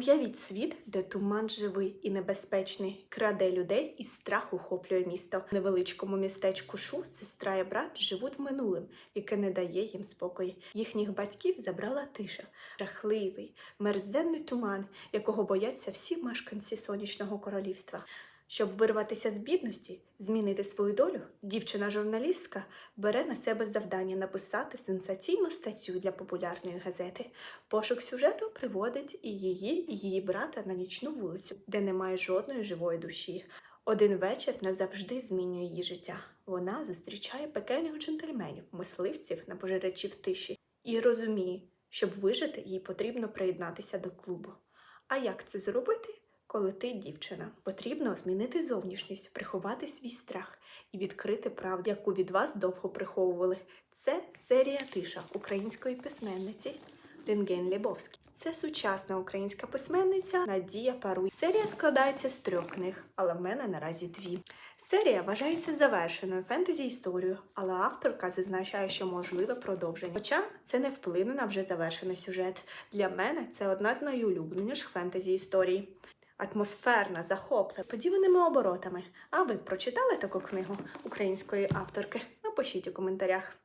Уявіть світ, де туман живий і небезпечний, краде людей і страх охоплює місто. В невеличкому містечку Шу сестра і брат живуть минулим, яке не дає їм спокою. Їхніх батьків забрала тиша, жахливий, мерзенний туман, якого бояться всі мешканці сонячного королівства. Щоб вирватися з бідності, змінити свою долю, дівчина-журналістка бере на себе завдання написати сенсаційну статтю для популярної газети. Пошук сюжету приводить і її, і її брата на нічну вулицю, де немає жодної живої душі. Один вечір назавжди змінює її життя. Вона зустрічає пекельних джентльменів, мисливців на пожирачів тиші і розуміє, щоб вижити, їй потрібно приєднатися до клубу. А як це зробити? Коли ти дівчина, потрібно змінити зовнішність, приховати свій страх і відкрити правду, яку від вас довго приховували. Це серія тиша української письменниці Рентген Лібовський. Це сучасна українська письменниця Надія Паруй. Серія складається з трьох книг, але в мене наразі дві. Серія вважається завершеною фентезі історією, але авторка зазначає, що можливе продовження. Хоча це не вплине на вже завершений сюжет. Для мене це одна з найулюбленіших фентезі історій. Атмосферна, захоплена, подіваними оборотами. А ви прочитали таку книгу української авторки? Напишіть у коментарях.